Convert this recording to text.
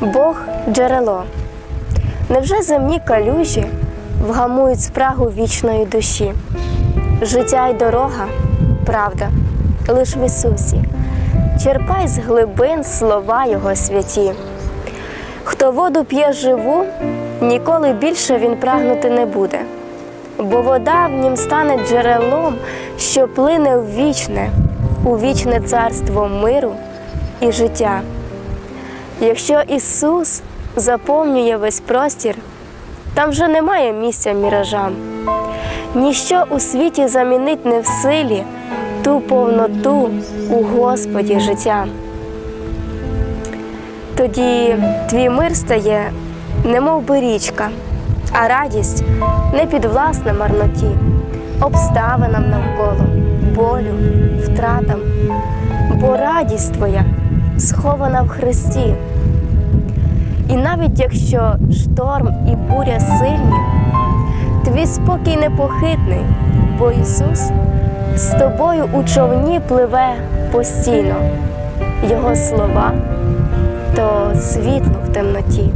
Бог джерело. Невже земні калюжі вгамують спрагу вічної душі? Життя й дорога, правда, лиш в Ісусі. Черпай з глибин слова Його святі. Хто воду п'є живу, ніколи більше він прагнути не буде, бо вода в нім стане джерелом, що плине в вічне, у вічне царство миру і життя. Якщо Ісус заповнює весь простір, там вже немає місця міражам. Ніщо у світі замінить не в силі ту повноту у Господі життя. Тоді твій мир стає, немов би річка, а радість не підвласна марноті, обставинам навколо, болю, втратам, бо радість твоя схована в Христі. І навіть якщо шторм і буря сильні, твій спокій непохитний, бо Ісус з тобою у човні пливе постійно, Його слова то світло в темноті.